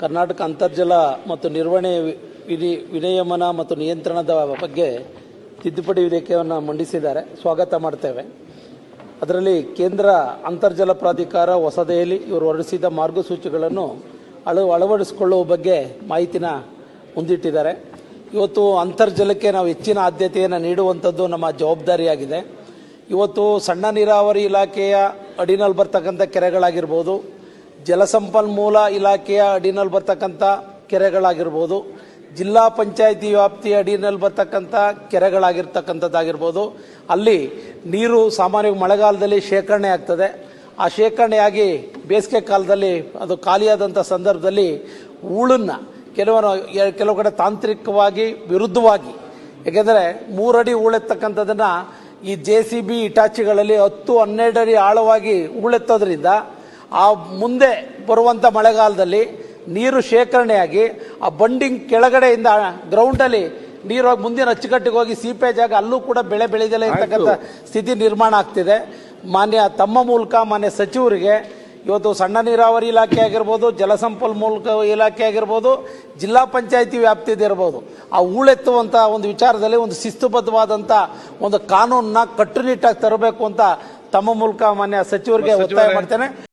ಕರ್ನಾಟಕ ಅಂತರ್ಜಲ ಮತ್ತು ನಿರ್ವಹಣೆ ವಿಧಿ, ವಿನಿಯಮನ ಮತ್ತು ನಿಯಂತ್ರಣದ ಬಗ್ಗೆ ತಿದ್ದುಪಡಿ ವಿಧೇಯಕವನ್ನು ಮಂಡಿಸಿದ್ದಾರೆ. ಸ್ವಾಗತ ಮಾಡ್ತೇವೆ. ಅದರಲ್ಲಿ ಕೇಂದ್ರ ಅಂತರ್ಜಲ ಪ್ರಾಧಿಕಾರ ಹೊಸದೆಹಲಿ ಇವರು ಹೊರಡಿಸಿದ ಮಾರ್ಗಸೂಚಿಗಳನ್ನು ಅಳ, ಅಳವಡಿಸಿಕೊಳ್ಳುವ ಬಗ್ಗೆ ಮಾಹಿತಿನ ಮುಂದಿಟ್ಟಿದ್ದಾರೆ. ಇವತ್ತು ಅಂತರ್ಜಲಕ್ಕೆ ನಾವು ಹೆಚ್ಚಿನ ಆದ್ಯತೆಯನ್ನು ನೀಡುವಂಥದ್ದು ನಮ್ಮ ಜವಾಬ್ದಾರಿಯಾಗಿದೆ. ಇವತ್ತು ಸಣ್ಣ ನೀರಾವರಿ ಇಲಾಖೆಯ ಅಡಿನಲ್ಲಿ ಬರ್ತಕ್ಕಂಥ ಕೆರೆಗಳಾಗಿರ್ಬೋದು ಜಲಸಂಪನ್ಮೂಲ ಇಲಾಖೆಯ ಅಡಿನಲ್ಲಿ ಬರ್ತಕ್ಕಂಥ ಕೆರೆಗಳಾಗಿರ್ಬೋದು, ಜಿಲ್ಲಾ ಪಂಚಾಯಿತಿ ವ್ಯಾಪ್ತಿಯ ಅಡಿನಲ್ಲಿ ಬರ್ತಕ್ಕಂಥ ಕೆರೆಗಳಾಗಿರ್ತಕ್ಕಂಥದ್ದಾಗಿರ್ಬೋದು, ಅಲ್ಲಿ ನೀರು ಸಾಮಾನ್ಯವಾಗಿ ಮಳೆಗಾಲದಲ್ಲಿ ಶೇಖರಣೆ ಆಗ್ತದೆ. ಆ ಶೇಖರಣೆಯಾಗಿ ಬೇಸಿಗೆ ಕಾಲದಲ್ಲಿ ಅದು ಖಾಲಿಯಾದಂಥ ಸಂದರ್ಭದಲ್ಲಿ ಹೂಳನ್ನು ಕೆಲವರು, ಕೆಲವು ಕಡೆ ತಾಂತ್ರಿಕವಾಗಿ ವಿರುದ್ಧವಾಗಿ, ಏಕೆಂದರೆ ಮೂರಡಿ ಹೂಳೆತ್ತಕ್ಕಂಥದ್ದನ್ನು ಈ ಜೆ ಸಿ ಬಿ ಇಟಾಚಿಗಳಲ್ಲಿ ಹತ್ತು ಹನ್ನೆರಡು ಅಡಿ ಆಳವಾಗಿ ಹೂಳೆತ್ತೋದ್ರಿಂದ ಆ ಮುಂದೆ ಬರುವಂಥ ಮಳೆಗಾಲದಲ್ಲಿ ನೀರು ಶೇಖರಣೆಯಾಗಿ ಆ ಬಂಡಿಂಗ್ ಕೆಳಗಡೆಯಿಂದ ಗ್ರೌಂಡಲ್ಲಿ ನೀರು ಹೋಗಿ ಮುಂದಿನ ಅಚ್ಚುಕಟ್ಟಿಗೆ ಹೋಗಿ ಸೀಪೇಜ್ ಆಗಿ ಅಲ್ಲೂ ಕೂಡ ಬೆಳೆ ಬೆಳೆದಲ್ಲ ಇರ್ತಕ್ಕಂಥ ಸ್ಥಿತಿ ನಿರ್ಮಾಣ ಆಗ್ತಿದೆ. ಮಾನ್ಯ ತಮ್ಮ ಮೂಲಕ ಮಾನ್ಯ ಸಚಿವರಿಗೆ ಇವತ್ತು ಸಣ್ಣ ನೀರಾವರಿ ಇಲಾಖೆ ಆಗಿರ್ಬೋದು ಜಲಸಂಪನ್ಮೂಲಕ ಇಲಾಖೆ ಆಗಿರ್ಬೋದು ಜಿಲ್ಲಾ ಪಂಚಾಯತಿ ವ್ಯಾಪ್ತಿದಿರ್ಬೋದು ಆ ಹೂಳೆತ್ತುವಂಥ ಒಂದು ವಿಚಾರದಲ್ಲಿ ಒಂದು ಶಿಸ್ತುಬದ್ಧವಾದಂಥ ಒಂದು ಕಾನೂನನ್ನ ಕಟ್ಟುನಿಟ್ಟಾಗಿ ತರಬೇಕು ಅಂತ ತಮ್ಮ ಮೂಲಕ ಮಾನ್ಯ ಸಚಿವರಿಗೆ ಒತ್ತಾಯ ಮಾಡ್ತೇನೆ.